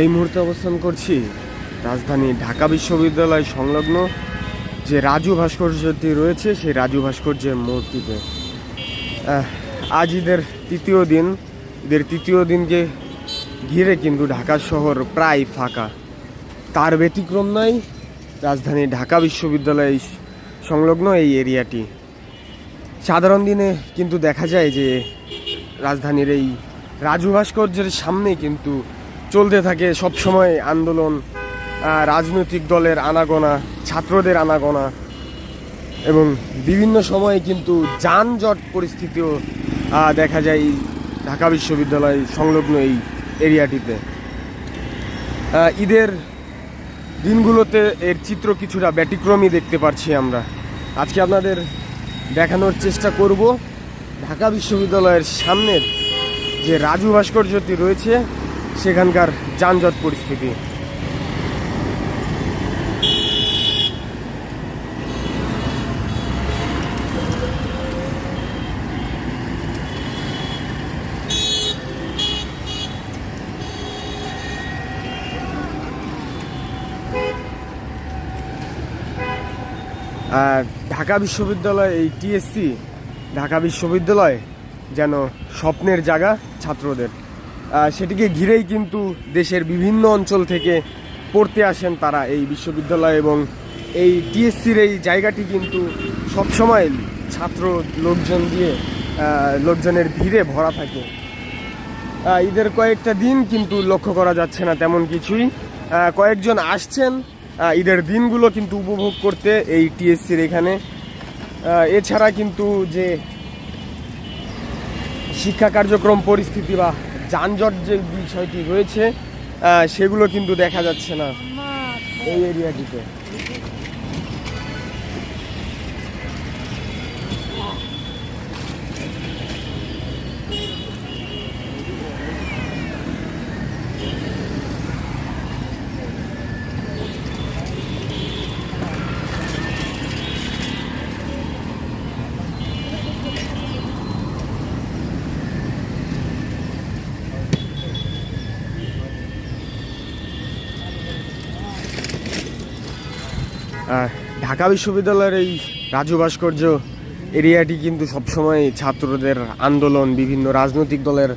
এই মুহূর্তে অবস্থান করছি রাজধানী ঢাকা বিশ্ববিদ্যালয় সংলগ্ন যে রাজু ভাস্কর্যটি রয়েছে, সেই রাজু ভাস্কর্যের মূর্তিতে। আজ ঈদের তৃতীয় দিন। ঈদের তৃতীয় দিনকে ঘিরে কিন্তু ঢাকা শহর প্রায় ফাঁকা। তার ব্যতিক্রম নয় রাজধানী ঢাকা বিশ্ববিদ্যালয় সংলগ্ন এই এরিয়াটি। সাধারণ দিনে কিন্তু দেখা যায় যে রাজধানীর এই রাজু ভাস্কর্যের সামনে কিন্তু চলতে থাকে সবসময় আন্দোলন রাজনৈতিক দলের আনাগোনা, ছাত্রদের আনাগোনা এবং বিভিন্ন সময়ে কিন্তু যানজট পরিস্থিতিও দেখা যায় ঢাকা বিশ্ববিদ্যালয় সংলগ্ন এই এরিয়াটিতে। ঈদের দিনগুলোতে এর চিত্র কিছুটা ব্যতিক্রমই দেখতে পারছি আমরা। আজকে আপনাদের দেখানোর চেষ্টা করব ঢাকা বিশ্ববিদ্যালয়ের সামনের যে রাজু ভাস্কর্যটি রয়েছে সেখানকার যানজট পরিস্থিতি। আর ঢাকা বিশ্ববিদ্যালয় এই টিএসসি ঢাকা বিশ্ববিদ্যালয় যেন স্বপ্নের জায়গা ছাত্রদের। সেটিকে ঘিরেই কিন্তু দেশের বিভিন্ন অঞ্চল থেকে পড়তে আসেন তারা এই বিশ্ববিদ্যালয় এবং এই টিএসসির এই জায়গাটি কিন্তু সবসময় ছাত্র লোকজন দিয়ে লোকজনের ভিড়ে ভরা থাকে। ঈদের কয়েকটা দিন কিন্তু লক্ষ্য করা যাচ্ছে না তেমন কিছুই। কয়েকজন আসছেন ঈদের দিনগুলো কিন্তু উপভোগ করতে এই টিএসসির এখানে। এছাড়া কিন্তু যে শিক্ষা কার্যক্রম, পরিস্থিতি বা যানজট যে বিষয়টি রয়েছে সেগুলো কিন্তু দেখা যাচ্ছে না এই এরিয়াটিতে। ঢাকা বিশ্ববিদ্যালয়ের এই রাজু ভাস্কর্য এরিয়াটি কিন্তু সবসময় ছাত্রদের আন্দোলন, বিভিন্ন রাজনৈতিক দলের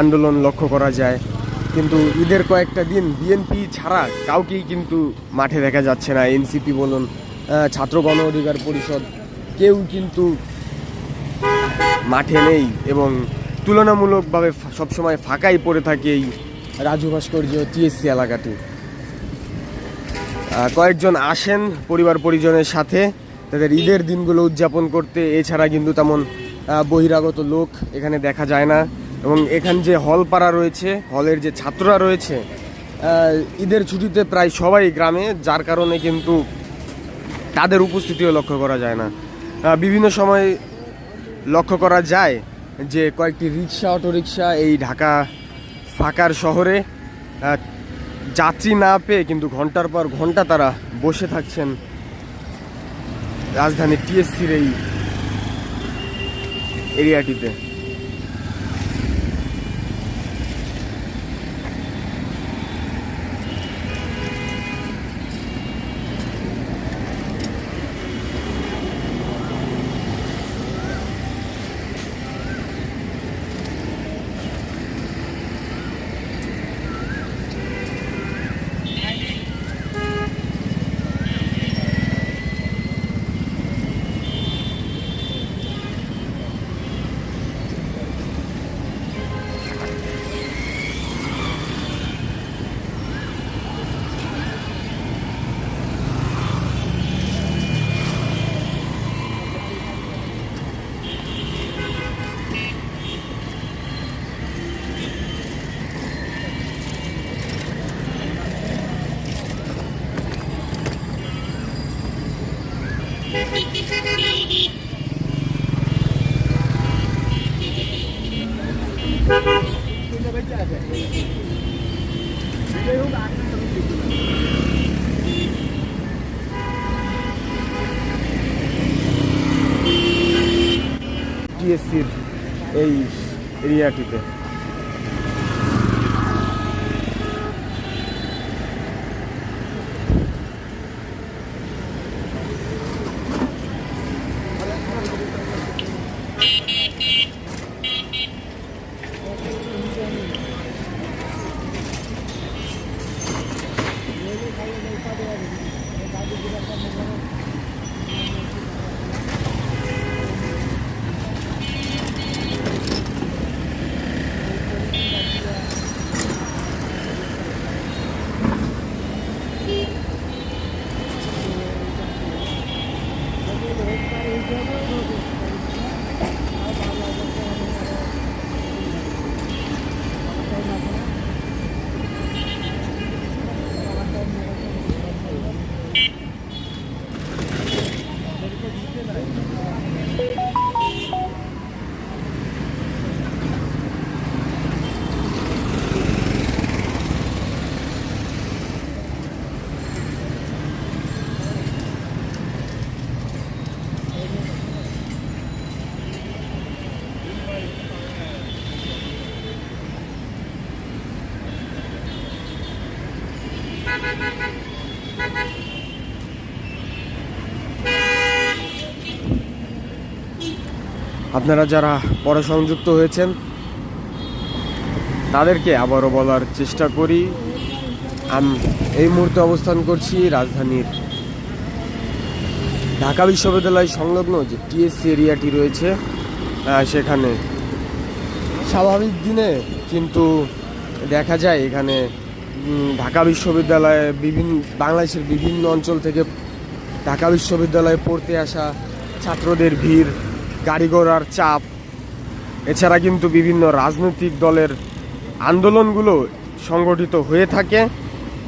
আন্দোলন লক্ষ্য করা যায়। কিন্তু ঈদের কয়েকটা দিন বিএনপি ছাড়া কাউকেই কিন্তু মাঠে দেখা যাচ্ছে না। এনসিপি বলুন ছাত্র গণ অধিকার পরিষদ, কেউ কিন্তু মাঠে নেই এবং তুলনামূলকভাবে সবসময় ফাঁকাই পড়ে থাকে এই রাজু ভাস্কর্য টিএসসি এলাকাটি। কয়েকজন আসেন পরিবার পরিজনের সাথে। তাদের ঈদের দিনগুলো উদযাপন করতে, এছাড়া কিন্তু তেমন বহিরাগত লোক এখানে দেখা যায় না। এবং এখান যে হল পাড়া রয়েছে, হলের যে ছাত্ররা রয়েছে ঈদের ছুটিতে প্রায় সবাই গ্রামে, যার কারণে কিন্তু তাদের উপস্থিতিও লক্ষ্য করা যায় না। বিভিন্ন সময় লক্ষ্য করা যায় যে কয়েকটি রিক্সা, অটোরিক্সা এই ঢাকা ফাঁকার শহরে যাত্রী না পেয়ে কিন্তু ঘণ্টার পর ঘণ্টা তারা বসে থাকছেন রাজধানী টিএসসির এই এরিয়াটিতে। Thank you. আপনারা যারা পরে সংযুক্ত হয়েছেন, তাদেরকে আবারও বলার চেষ্টা করি। আমি, এই মুহূর্তে অবস্থান করছি রাজধানীর ঢাকা বিশ্ববিদ্যালয় সংলগ্ন যে টিএসসি এরিয়াটি রয়েছে সেখানে। স্বাভাবিক দিনে কিন্তু দেখা যায় এখানে ঢাকা বিশ্ববিদ্যালয়ে বিভিন্ন, বাংলাদেশের বিভিন্ন অঞ্চল থেকে ঢাকা বিশ্ববিদ্যালয়ে পড়তে আসা ছাত্রদের ভিড়, গাড়ি ঘোড়ার চাপ, এছাড়া কিন্তু বিভিন্ন রাজনৈতিক দলের আন্দোলনগুলো সংগঠিত হয়ে থাকে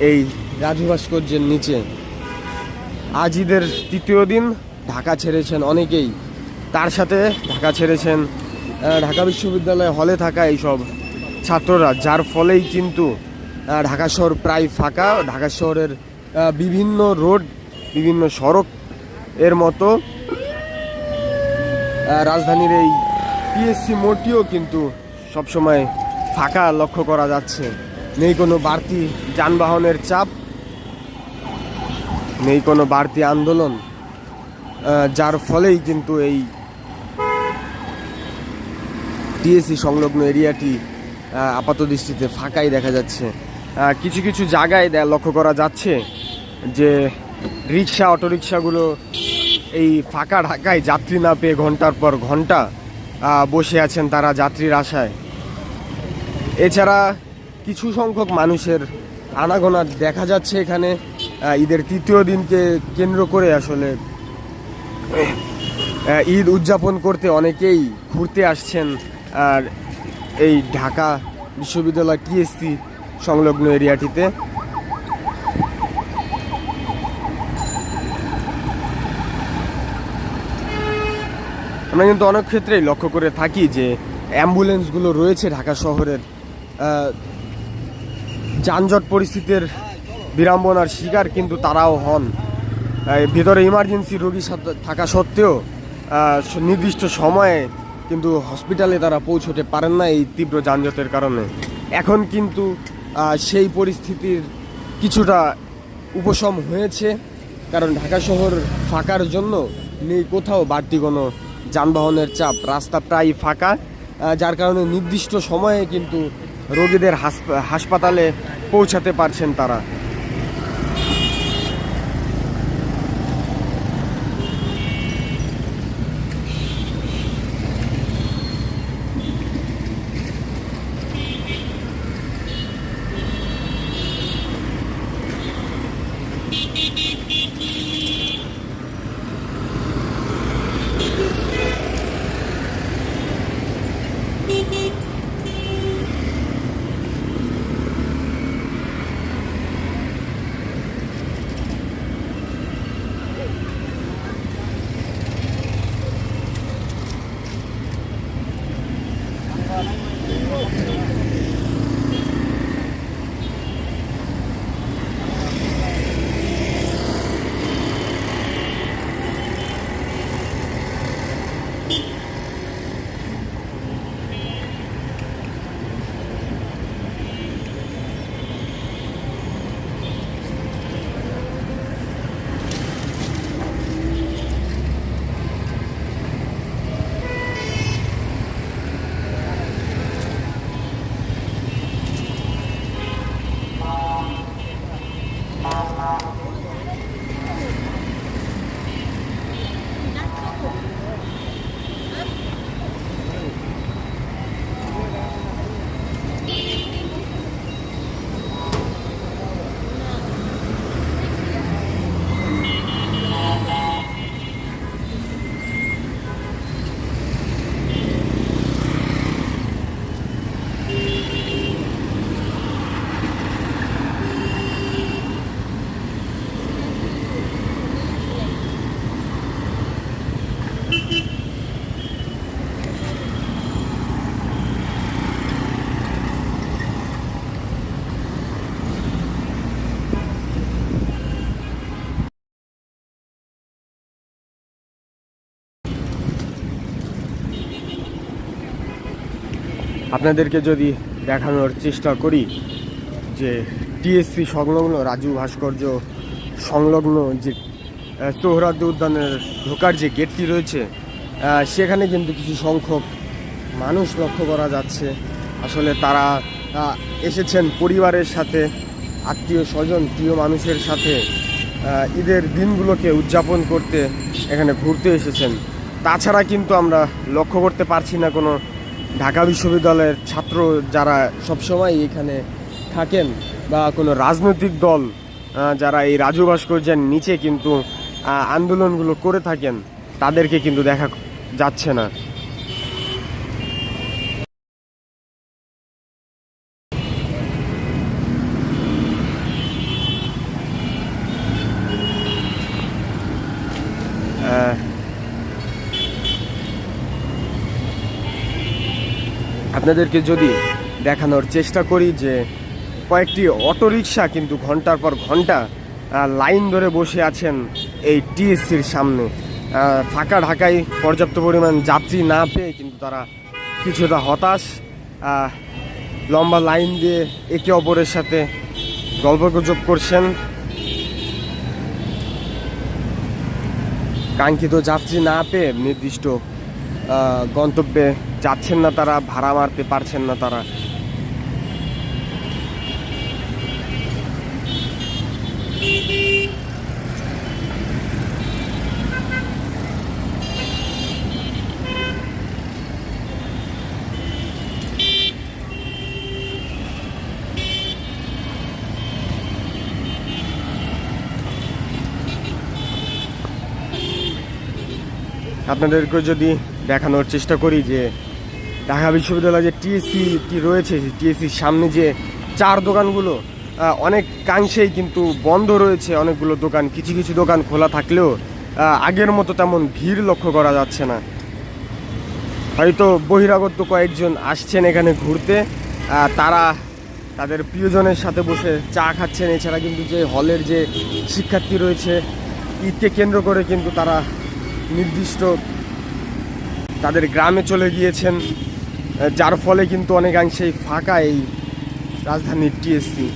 এই রাজু ভাস্কর্যের নিচে। আজ ঈদের তৃতীয় দিন, ঢাকা ছেড়েছেন অনেকেই। তার সাথে ঢাকা ছেড়েছেন ঢাকা বিশ্ববিদ্যালয়ে হলে থাকা এইসব ছাত্ররা, যার ফলেই কিন্তু ঢাকা শহর প্রায় ফাঁকা। ঢাকা শহরের বিভিন্ন রোড, বিভিন্ন সড়ক এর মতো। রাজধানীর এই পিএসসি মোড়টিও কিন্তু সবসময় ফাঁকা লক্ষ্য করা যাচ্ছে। নেই কোনো বাড়তি যানবাহনের চাপ, নেই কোনো বাড়তি আন্দোলন যার ফলেই কিন্তু এই টিএসসি সংলগ্ন এরিয়াটি আপাত দৃষ্টিতে ফাঁকাই দেখা যাচ্ছে। কিছু কিছু জায়গায় লক্ষ্য করা যাচ্ছে যে রিক্সা অটোরিকশাগুলো এই ফাঁকা ঢাকায় যাত্রী না পেয়ে ঘণ্টার পর ঘণ্টা বসে আছেন তারা যাত্রীর আশায়। এছাড়া কিছু সংখ্যক মানুষের আনাগোনা দেখা যাচ্ছে এখানে ঈদের তৃতীয় দিনকে কেন্দ্র করে আসলে ঈদ উদযাপন করতে অনেকেই ঘুরতে আসছেন। আর এই ঢাকা বিশ্ববিদ্যালয় টিএসসি সংলগ্ন এরিয়াটিতে। আমরা কিন্তু অনেক ক্ষেত্রেই লক্ষ্য করে থাকি যে অ্যাম্বুলেন্সগুলো রয়েছে ঢাকা শহরের যানজট পরিস্থিতির বিড়ম্বনার শিকার কিন্তু তারাও হন। ভিতরে ইমার্জেন্সি রোগী থাকা সত্ত্বেও নির্দিষ্ট সময়ে কিন্তু হসপিটালে তারা পৌঁছতে পারেন না এই তীব্র যানজটের কারণে। এখন কিন্তু সেই পরিস্থিতির কিছুটা উপশম হয়েছে। কারণ ঢাকা শহর ফাঁকার জন্য নেই কোথাও বাড়তি কোনো যানবাহনের চাপ। রাস্তা প্রায় ফাঁকা যার কারণে নির্দিষ্ট সময়ে কিন্তু রোগীদের হাসপা- হাসপাতালে পৌঁছাতে পারছেন তারা। আপনাদেরকে যদি দেখানোর চেষ্টা করি যে টিএসসি সংলগ্ন রাজু ভাস্কর্য সংলগ্ন যে সোহরাদ্দি উদ্যানের ঢোকার যে গেটটি রয়েছে সেখানে কিন্তু কিছু সংখ্যক মানুষ লক্ষ্য করা যাচ্ছে। আসলে তারা এসেছেন পরিবারের সাথে, আত্মীয় স্বজন, প্রিয় মানুষের সাথে ঈদের দিনগুলোকে উদযাপন করতে এখানে ঘুরতে এসেছেন। তাছাড়া কিন্তু আমরা লক্ষ্য করতে পারছি না কোনো ঢাকা বিশ্ববিদ্যালয়ের ছাত্র যারা সবসময় এখানে থাকেন বা কোনো রাজনৈতিক দল যারা এই রাজু ভাস্কর্যের নিচে কিন্তু আন্দোলনগুলো করে থাকেন, তাদেরকে কিন্তু দেখা যাচ্ছে না। আপনাদেরকে যদি দেখানোর চেষ্টা করি যে কয়েকটি অটোরিকশা কিন্তু ঘণ্টার পর ঘণ্টা লাইন ধরে বসে আছেন এই টিএসসির সামনে। ফাঁকা ঢাকায় পর্যাপ্ত পরিমাণ যাত্রী না পেয়ে কিন্তু তারা কিছুটা হতাশ। লম্বা লাইন দিয়ে একে অপরের সাথে গল্পগুজব করছেন। কাঙ্ক্ষিত যাত্রী না পেয়ে নির্দিষ্ট গন্তব্যে যাচ্ছেন না তারা ভাড়া মারতে পারছেন না তারা। আপনাদেরকে যদি দেখানোর চেষ্টা করি যে ঢাকা বিশ্ববিদ্যালয়ে যে টিএসসিটি রয়েছে টিএসসির সামনে যে চার দোকানগুলো অনেক কাংশেই কিন্তু বন্ধ রয়েছে। অনেকগুলো দোকান, কিছু কিছু দোকান খোলা থাকলেও আগের মতো তেমন ভিড় লক্ষ্য করা যাচ্ছে না। হয়তো বহিরাগত কয়েকজন আসছেন এখানে ঘুরতে তারা তাদের প্রিয়জনের সাথে বসে চা খাচ্ছেন। এছাড়া কিন্তু যে হলের যে শিক্ষার্থী রয়েছে, ঈদকে কেন্দ্র করে কিন্তু তারা নির্দিষ্ট তাদের গ্রামে চলে গিয়েছেন। যার ফলে কিন্তু অনেকাংশেই ফাঁকা এই রাজধানীর টিএসসি।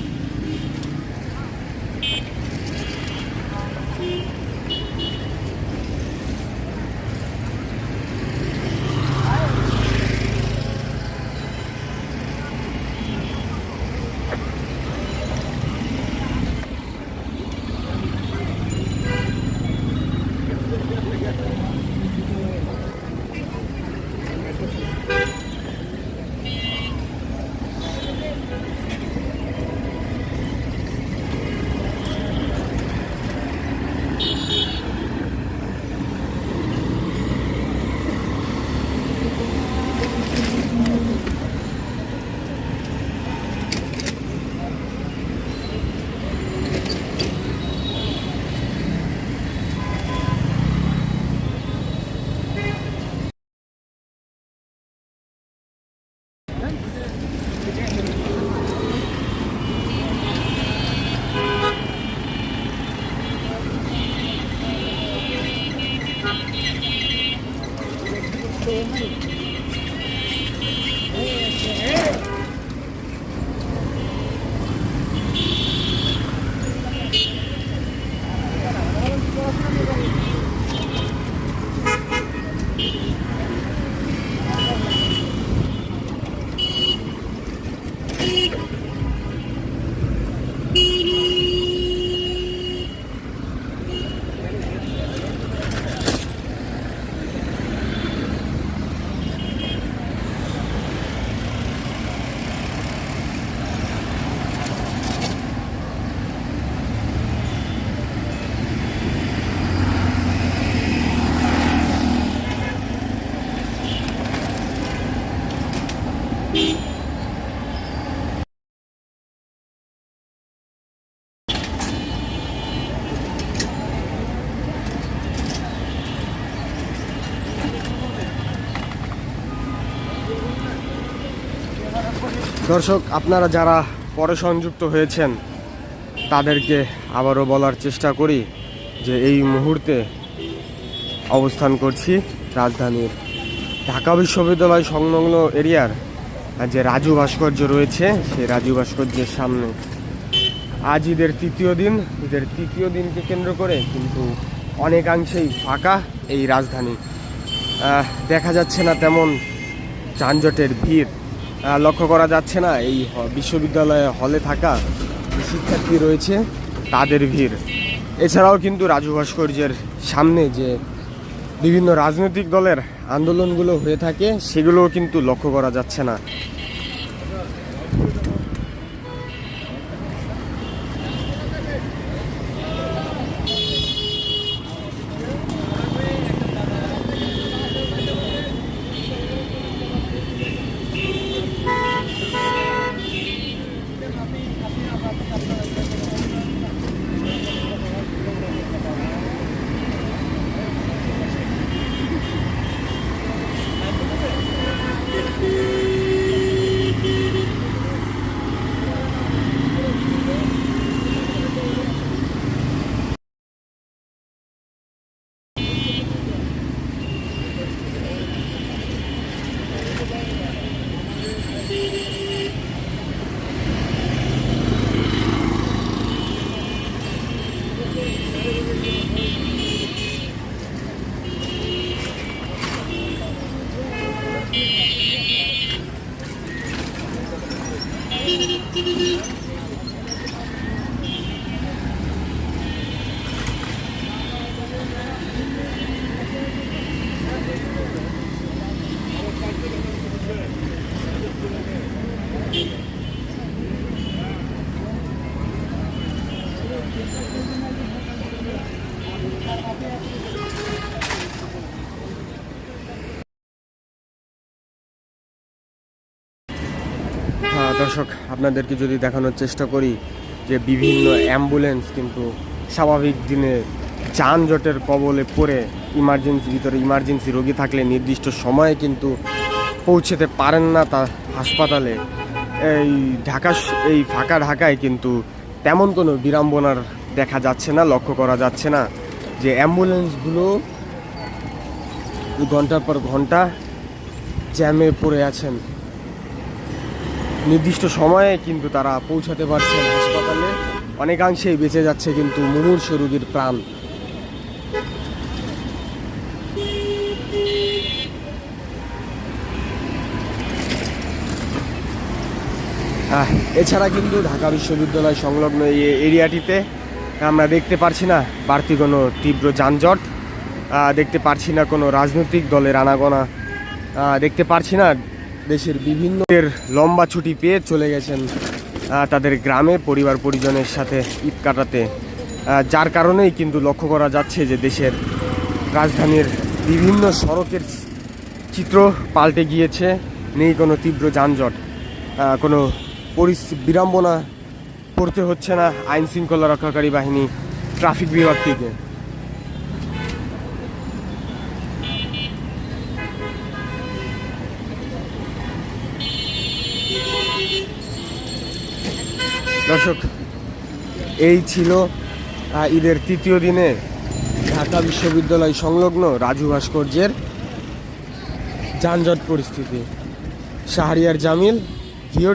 দর্শক, আপনারা যারা পরে সংযুক্ত হয়েছেন, তাদেরকে আবারও বলার চেষ্টা করি যে এই মুহূর্তে অবস্থান করছি রাজধানীর ঢাকা বিশ্ববিদ্যালয় সংলগ্ন এরিয়ার যে রাজু ভাস্কর্য রয়েছে, সেই রাজু ভাস্কর্যের সামনে। আজ ঈদের তৃতীয় দিন। ঈদের তৃতীয় দিনকে কেন্দ্র করে কিন্তু অনেকাংশেই ফাঁকা এই রাজধানী। দেখা যাচ্ছে না তেমন যানজটের ভিড়। লক্ষ্য করা যাচ্ছে না। এই বিশ্ববিদ্যালয়ে হলে থাকা শিক্ষার্থী রয়েছে। তাদের ভিড়। এছাড়াও কিন্তু রাজু ভাস্কর্যের সামনে যে বিভিন্ন রাজনৈতিক দলের আন্দোলনগুলো হয়ে থাকে, সেগুলোও কিন্তু লক্ষ্য করা যাচ্ছে না। দর্শক, আপনাদেরকে যদি দেখানোর চেষ্টা করি যে বিভিন্ন অ্যাম্বুলেন্স কিন্তু স্বাভাবিক দিনে যানজটের কবলে পড়ে ইমার্জেন্সি ভিতরে ইমার্জেন্সি রোগী থাকলে নির্দিষ্ট সময়ে কিন্তু পৌঁছতে পারেন না তা হাসপাতালে। এই ঢাকা এই ফাঁকা ঢাকায় কিন্তু তেমন কোনো বিড়ম্বনার দেখা যাচ্ছে না, লক্ষ্য করা যাচ্ছে না যে অ্যাম্বুলেন্সগুলো ঘণ্টার পর ঘণ্টা জ্যামে পড়ে আছেন। নির্দিষ্ট সময়ে কিন্তু তারা পৌঁছাতে পারছেন হাসপাতালে অনেকাংশেই বেঁচে যাচ্ছে কিন্তু মুমূর্ষ রোগীর প্রাণ। এছাড়া কিন্তু ঢাকা বিশ্ববিদ্যালয় সংলগ্ন এই এরিয়াটিতে আমরা দেখতে পারছি না, বাড়তি কোনো তীব্র যানজট। দেখতে পারছি না কোনো রাজনৈতিক দলের আনাগোনা। দেখতে পারছি না দেশের বিভিন্ন লম্বা ছুটি পেয়ে চলে গেছেন তাদের গ্রামে পরিবার পরিজনের সাথে ঈদ কাটাতে। যার কারণেই কিন্তু লক্ষ্য করা যাচ্ছে যে দেশের রাজধানীর বিভিন্ন সড়কের চিত্র পাল্টে গিয়েছে, নেই কোনো তীব্র যানজট কোনো পরিস্থিতি বিড়ম্বনা করতে হচ্ছে না আইন শৃঙ্খলা রক্ষাকারী বাহিনী ট্রাফিক বিভাগ থেকে। দর্শক, এই ছিল ঈদের তৃতীয় দিনে ঢাকা বিশ্ববিদ্যালয় সংলগ্ন রাজু ভাস্কর্যের যানজট পরিস্থিতি। শাহরিয়ার জামিল, ভিওডি